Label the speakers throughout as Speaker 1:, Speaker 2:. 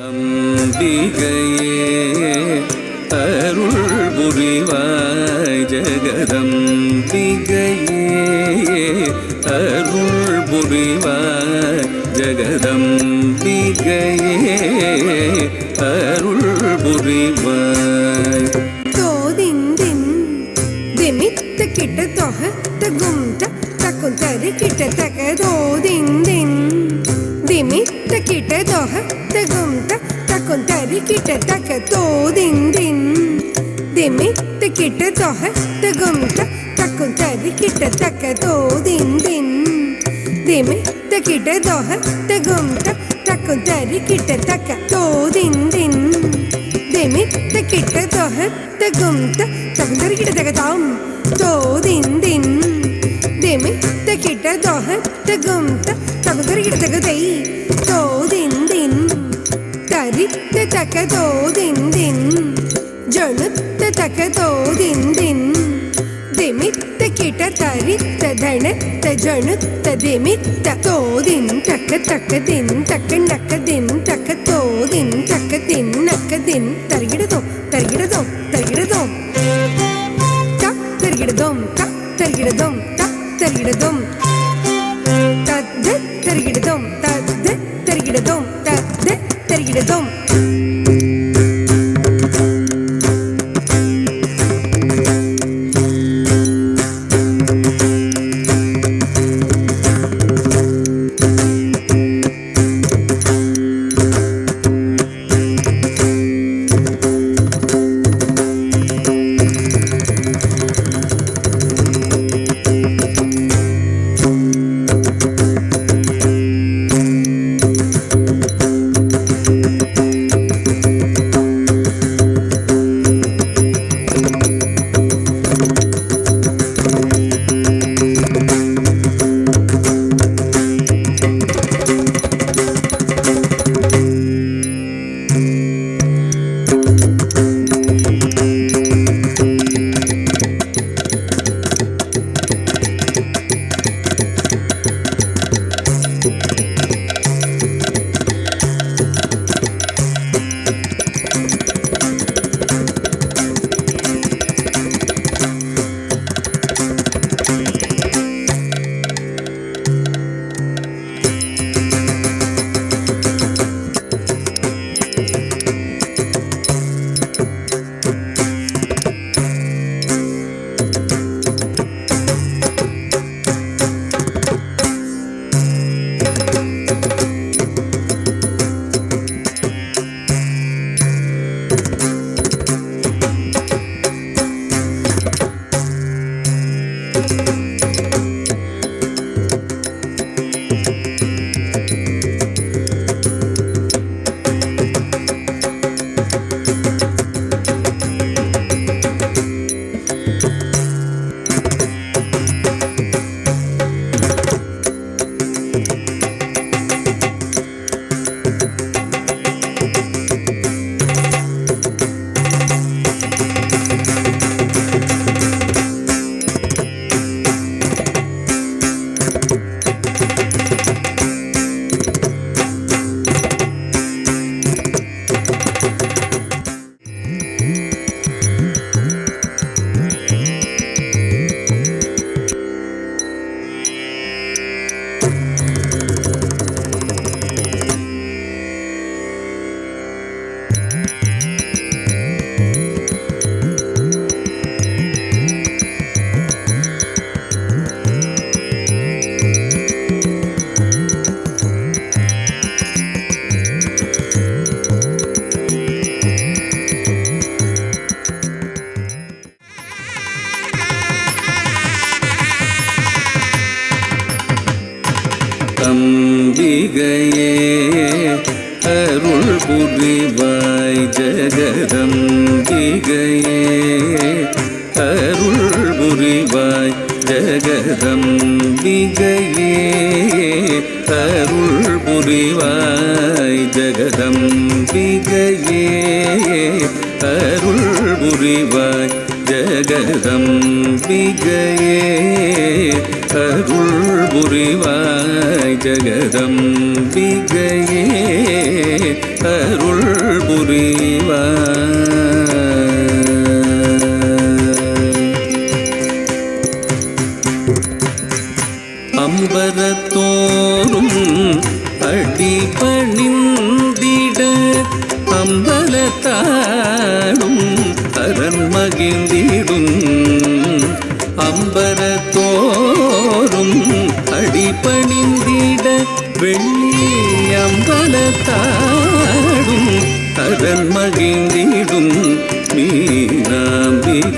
Speaker 1: அம்பிகையே அருள் புரிவாய் ஜெகதம்பிகையே அருள் புரிவாய் ஜெகதம்பிகையே அருள் புரிவாய்
Speaker 2: தோதிந்தின் திமித்த கிட்ட தொக தகும் தக்கும் தரு கிட்ட தக தோதிந்தின் திமித்த கிட்ட தொக தகும் കൊന്തരിക്കിട്ടത്തക്ക തോതിന്തിൻ ദിമിത്തക്കിട്ട തൊഹത്തകുംത തക്കും തരിക്കിട്ടത്തക്ക തോതിന്തിൻ ദിമിത്തക്കിട്ട ദോഹത്തകുംത തക്കും തരിക്കിട്ടത്തക്ക തോതിന്തിൻ ദിമിത്തക്കിട്ട ദോഹത്തകുംത തക്കും തരിക്കിട്ടത്തക്ക താം തോതിന്തിൻ ദിമിത്തക്കിട്ട ദോഹത്തകുംത തക്കും തരിക്കിട്ടത്തക്ക തൈ തോതിന്തിൻ கிட்ட தொக தகும் தகுந்தரி கிட்ட தகதாம் தோதிந்தின் திமித்த கிட்ட தொக தகும் தகுந்தரி கிட்ட தகதை தோதிந்தின் தரித்த தக்க தோதிந்தின் ஜணுத்த தக்க தோதிந்தின் திமித்த கிட்ட தரித்த தணத்த ஜணுத்த திமித்த தோதின் தக்க தக்க தின் தக்க நக்க தின் தக்க தோதின் தக்க தின் நக்க தின் தருகிடதோ தருகிடதோ தருகிடதோ த தருகிடதோம் த தருகிடதோம் த தருகிடதோம் தத் தருகிடதோம் தத் தருகிடதோம் தத் தருகிடதோம்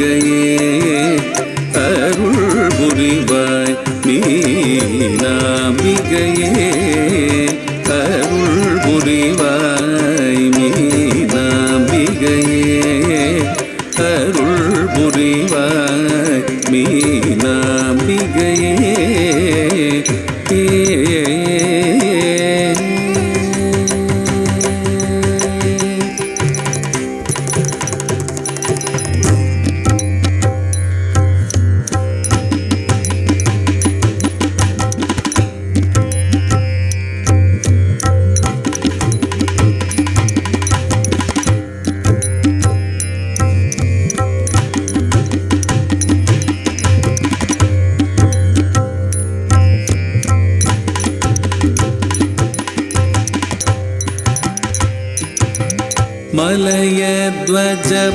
Speaker 1: துர்கையே அருள் புரிவாய் நீ நாம்பிகையே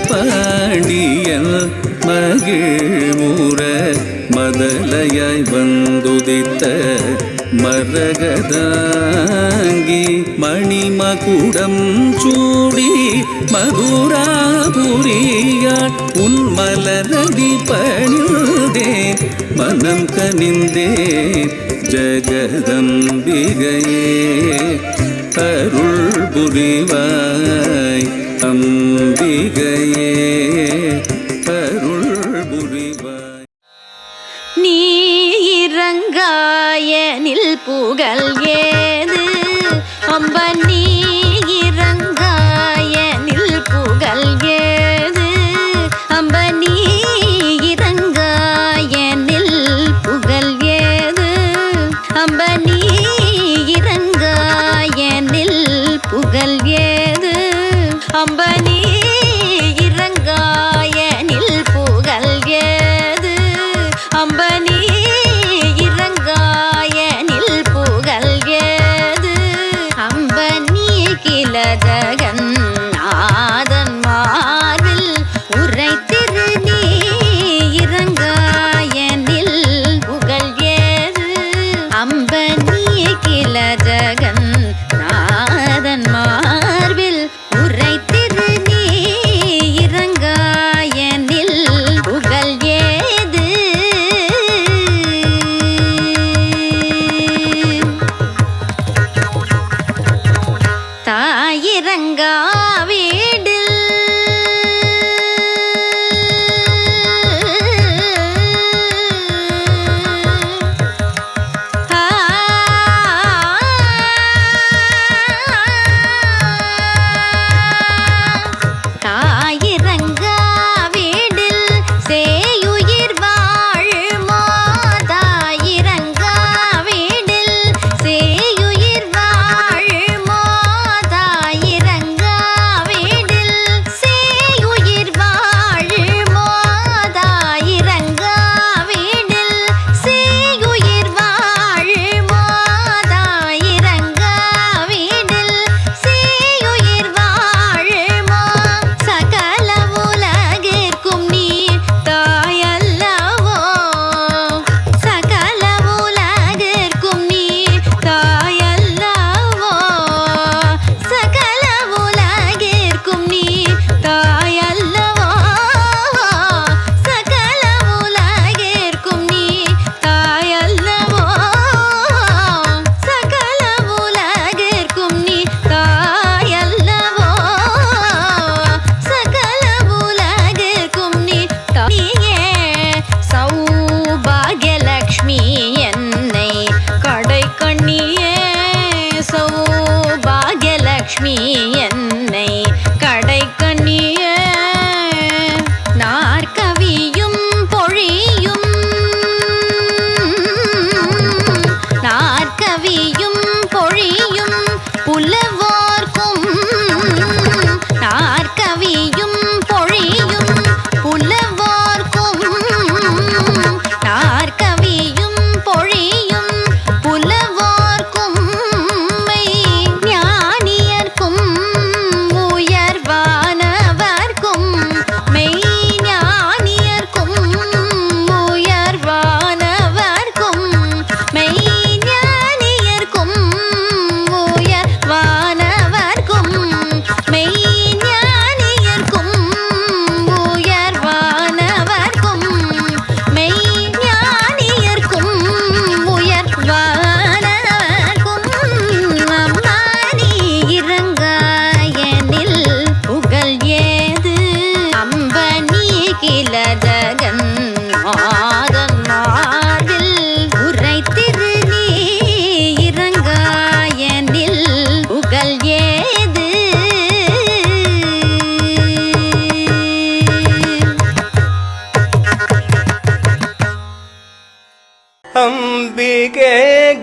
Speaker 1: பாடியல் மகிழ்மூற மதலையாய் வந்துதித்த மரகதாங்கி மணிமகுடம் சூடி மதுராபுரியாட் உன்மலரடி பணிந்தே மனம் கனிந்தே ஜகதம்பிகையே. அருள் புரிவாய் அம்பிகையே அருள் புரிவாய்
Speaker 3: நீ இறங்காய நில் புகழ் ஏது? அம்பன் நீ ಲ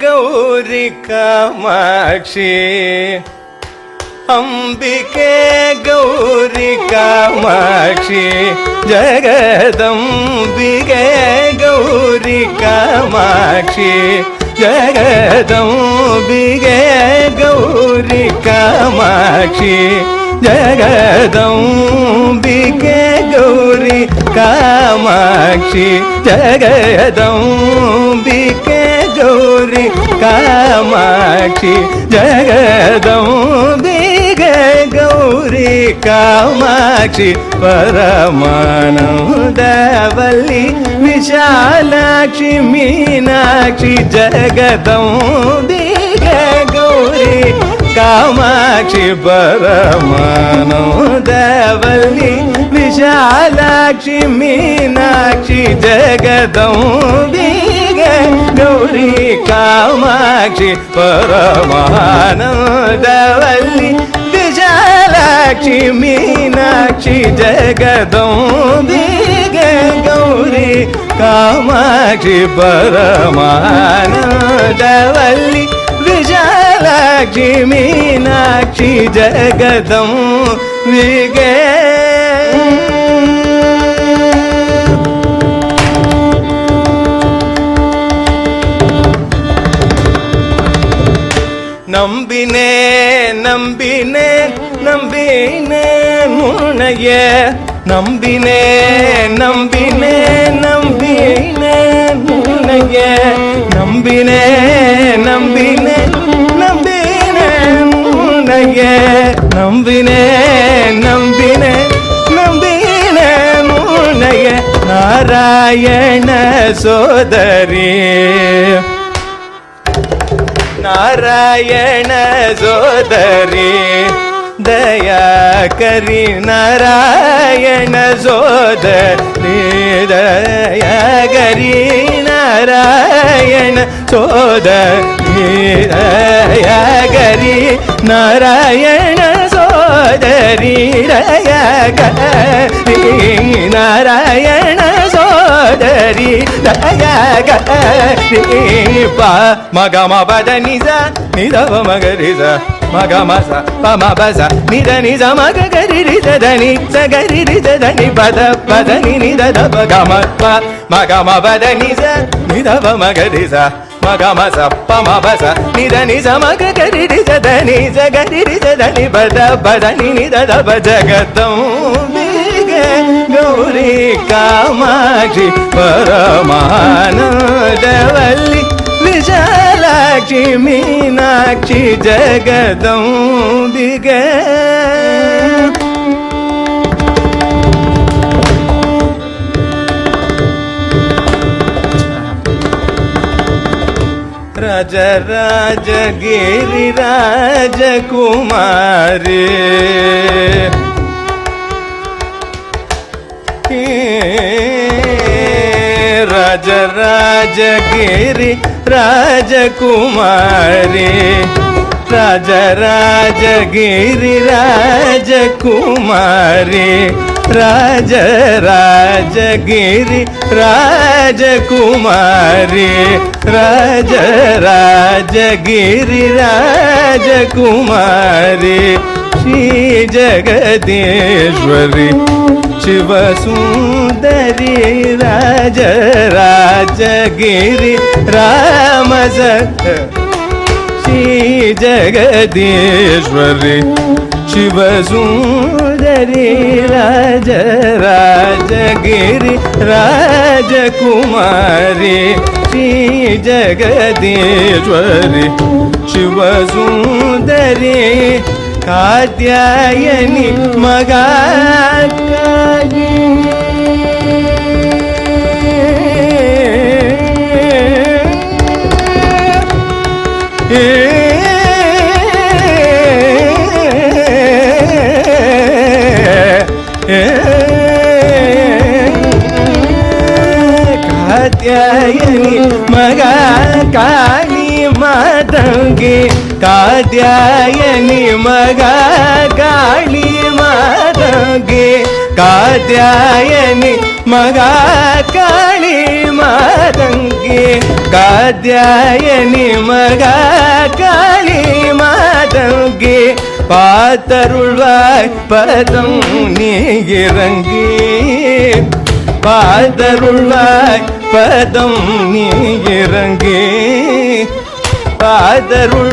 Speaker 4: ಗೌರಿ ಕಾಮಾಕ್ಷಿ ಅಂಬಿಕೆ ಗೌರಿ ಕಾಮಾಕ್ಷಿ ಜಗದಂಬಿಗೆ ಗೌರಿ ಕಾಮಾಕ್ಷಿ ಜಗದಂಬಿಗೆ ಗೌರಿ ಕಾಮಾಕ್ಷಿ జగదంబికే గౌరీ కామాక్షి. జగదంబికే గౌరీ కామాక్షి. జగదంబికే గౌరీ కామాక్షి. పరమానందవల్లి విశాలాక్షి మీనాక్షి జగదంబి కామాక్షి పరమానం దేవల్లి విశాలాక్షి మీనాక్షి జగదంబి గౌరీ కామాక్షి పరమానం దేవల్లి విశాలాక్షి మీనాక్షి జగదంబి గౌరీ కామాక్షి పరమానం దేవల్లి లక్ష్మి మీనాక్షి జగదం విగే நம்பினே நம்பினே நம்பினே முனைய. நம்பினே நம்பினே நம்பினே முனைய. வாருங்க நம்பினே நம்பினே நம்பினே உன்னைய. நம்பினே நம்பினே நம்பினே உன்னைய. நாராயண சோதரி. நாராயண சோதரி. दया करि नारायण शोध दया करि नारायण शोध दया करि नारायण சோதரி நாராயண சோதரி பா மகமபத நிச நிதவ மகரிச మగ మస పమ బస నిద నిజ మగ గరి నిజ దని సగరి నిజ పద పద ని నిద దబ గమ ప మగ మబద నిజ నిద మగ నిజ మగ మస పమ బస నిద నిజ మగ గరి నిజ దని సగరి నిజ పద పద ని నిద దబ జగతం గౌరీ కామాక్షి పరమానందవల్లి విజయ మీనాక్షి మీనాక్షి गे राज राज गिरी राज कुमारी राज राज गिरी राजकुमारी राजा राजगिरि राजकुमारी राज राजगिरि राजकुमारी राज राजगिरि राजकुमारी श्री जगदीश्वरी। शिव सुंदरी राज, राजगिरी, राम श्री जगदीश्वरी, शिव सुंदरी राज, राजगिरी, राजकुमारी। श्री जगदीश्वरी, शिव सुंदरी காத்யாயனி மகாத்யாயி காத்யாயனி மகா காளி மாதங்கே. ಸುಂದರಿ ಕಾತ್ಯಾಯನಿ ಮಗ ಕಾತ್ಯಾಯನಿ ಮಗ ಕಾಳಿ ಮಾತಂಗೆ ಕಾತ್ಯಾಯನಿ ಮಗ ಕಾಳಿ ಮಾತಂಗೆ ಕಾ ಕಾದ್ಯಾಯನಿ ಮಗ ಕಾಳಿ ಮಾದಂಗಿ ಕಾದ್ಯಾಯನಿ ಮಗ ಕಾಳಿ மாதங்கி பார்த்தருள்வாய் பதம் நீ இறங்கி பார்த்தருள்வாய் பதம் நீ இறங்கி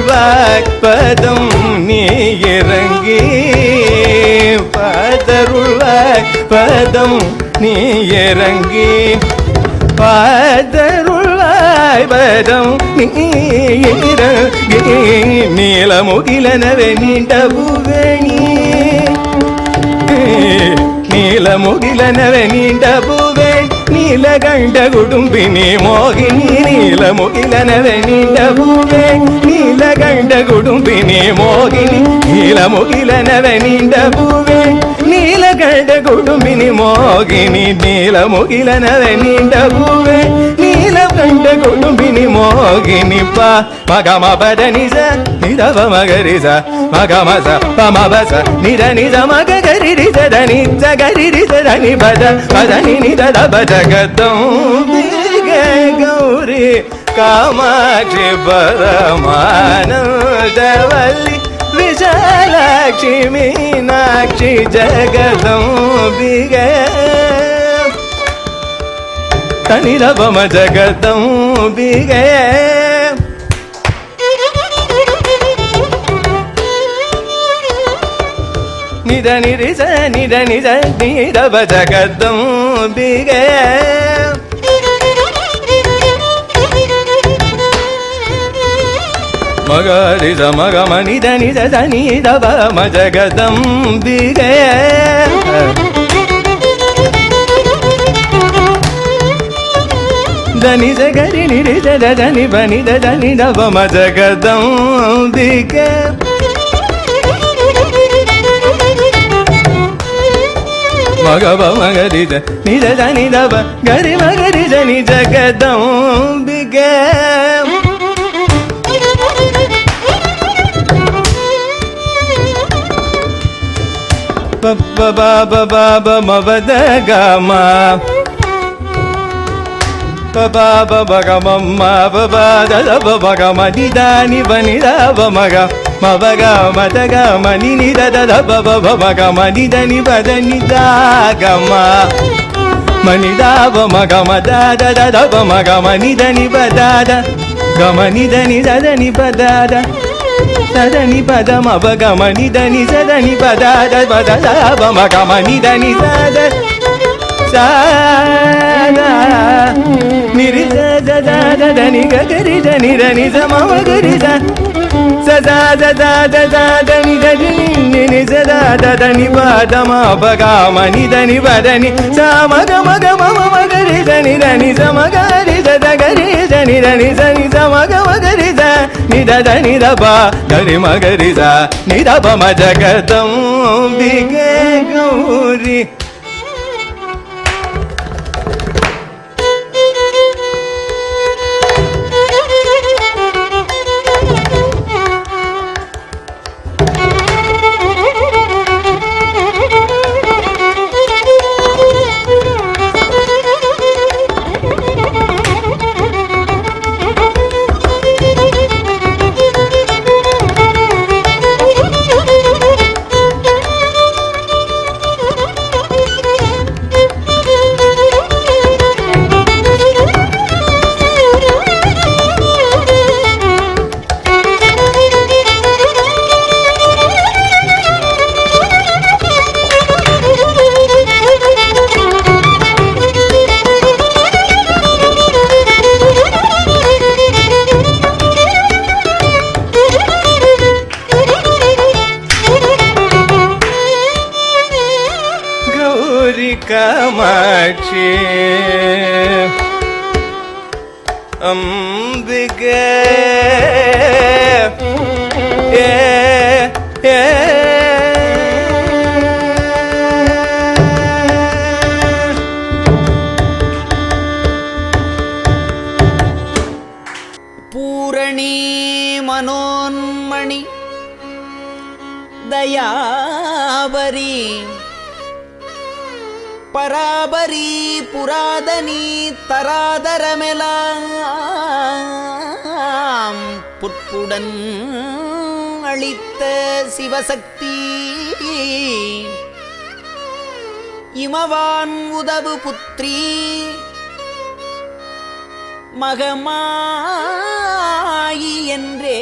Speaker 4: பாதருள்வாய்ப்பதம் நீ இறங்கி பாதருள்வாய்ப்பதம் நீ இறங்கி பாதருள்வாய்ப்பதம் நீ இறங்கி நீலமுகிலனவே நீண்ட பூவேணி நீலமுகிலனவே நீண்ட பூவேணி നീലകണ്ഠ കുടുംബിനി മോഹിനി നീലമുകിലനവനിണ്ടൂവേ നീലകണ്ഠ കുടുംബിനി മോഹിനി നീലമുകിലനവനിണ്ടൂവേ നീലകണ്ഠ കുടുംബിനി മോഹിനി നീലമുകിലനവനിണ്ടൂവേ ನೀಲಗಂಡ ಗುಡುಂಬಿನಿ ಮೋಗಿನಿ ನೀಲಮುಗಿಲನವೆ ನೀಂಡ ಬುವೆ ನೀಲಗಂಡ ಗುಡುಂಬಿನಿ ಮೋಗಿನಿ ಪ ಮಗ ಮಬದ ನಿಜ ನಿರವ ಮಗರಿಜ ಮಗ ಮಸ ಪಮ ಬಸ ನಿರ ನಿಜ ಮಗ ಗರಿ ರಿಜ ಧನಿ ಸ ಗರಿ ರಿಜ ಧನಿ ಬದ ಪದ ನಿ ನಿದ ದ ಬದ ಗದಂ ಬಿಗೆ ಗೌರಿ ಕಾಮಾಕ್ಷಿ ಪರಮಾನಂದವಲ್ಲಿ ವಿಶಾಲಾಕ್ಷಿ ಮೀನಾಕ್ಷಿ ಜಗದಂ ಬಿಗೆ ತನಿರವಮ ಜಗದಂ ಬಿಗೆ ನಿದ ನಿರಿಸ ನಿದ ನಿಜ ನೀರವ ಜಗದಂ ಬಿಗೆ ಮಗ ರಿಜ ಮಗ ಮನಿದ ನಿಜ ನಿದವ ಮ దని జగరి నిరి జని బని దని నవమ జగదం దిక మగవ మగరి నిజ జని దవ గరి మగరి జని జగదం దిగ. బాబా బాబా మవద గమా பபாப பகமம்மா பபாதப பகமதிதானி பனிதாப மக மபக மதக மணி நிததப மக மனிதனி பதனிதாகமா மனிதாப மக மதாதப மக மனிதனி பதாத கமனிதனி ததனி பதாத சதனி பதம் அபகமனிதனி சதனி பதாத பததாப மக மனிதனி சத சாதா నిరి దని గరి దని దని జమవ గరి సదా దదా దదా దని దని నిజ దని పద మా బగా మని దని వదని సా మగ మగ మమ మగరి దని దని సమగరి దద గరి దని దని సని సమగ మగరి ద నిద దని దబ గరి మగరి ద నిద బమ జగతం
Speaker 5: బిగే గౌరి காமாட்சி அம்பிகை நீ தராதரமெலாம் புற்புடன் அளித்த சிவசக்தி. இமவான் உதவு புத்திரி மகமாயி என்றே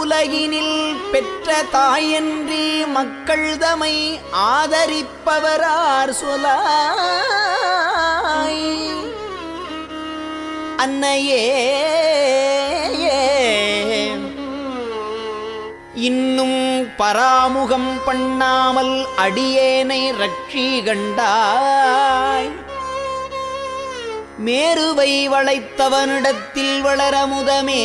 Speaker 5: உலகினில் பெற்ற தாயன்றி மக்கள் தமை ஆதரிப்பவரார் சொலாய். அன்னையே இன்னும் பராமுகம் பண்ணாமல் அடியேனை ரட்சி கண்டாய். மேருவை வளைத்தவனிடத்தில் வளரமுதமே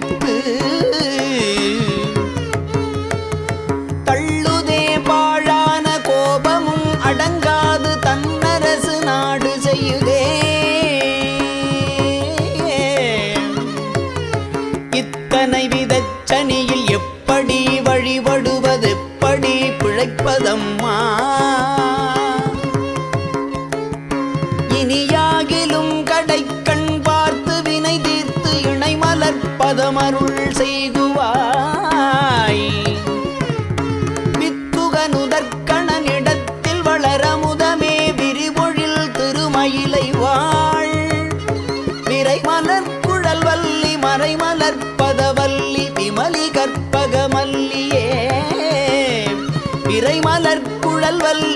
Speaker 5: இருப்பதம்மா இனியாகிலும் கடைக்கண் பார்த்து வினை தீர்த்து இணை மலர்ப்பதமருள் செய்குவாய்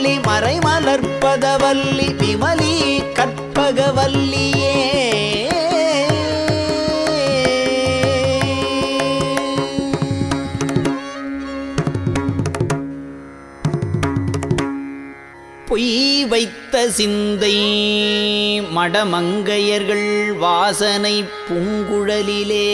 Speaker 5: குழல் வல்லி மறை மலர்ப்பதவல்லி விமலி கற்பகவல்லியே. பொய் வைத்த சிந்தை மடமங்கையர்கள் வாசனை பூங்குழலிலே.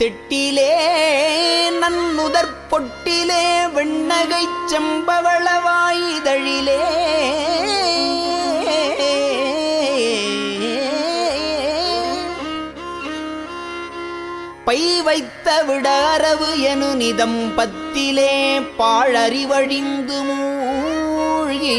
Speaker 5: திட்டிலே நன்னுதற் பொட்டிலே வெண்ணகை செம்பவளவாயுதழிலே பை வைத்த விடாரவு எனு நிதம் பத்திலே பாழறிவழிந்து மூழ்கி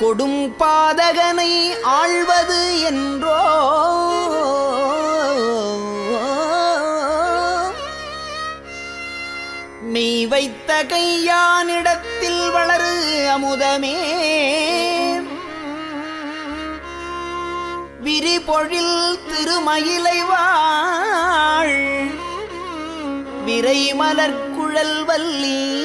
Speaker 5: கொடும் பாதகனை ஆள்வது என்றோ? மெய் வைத்த கையானிடத்தில் வளரு அமுதமே. விரிபொழில் திருமயிலை வாழ். விரைமலர்குழல் வல்லி.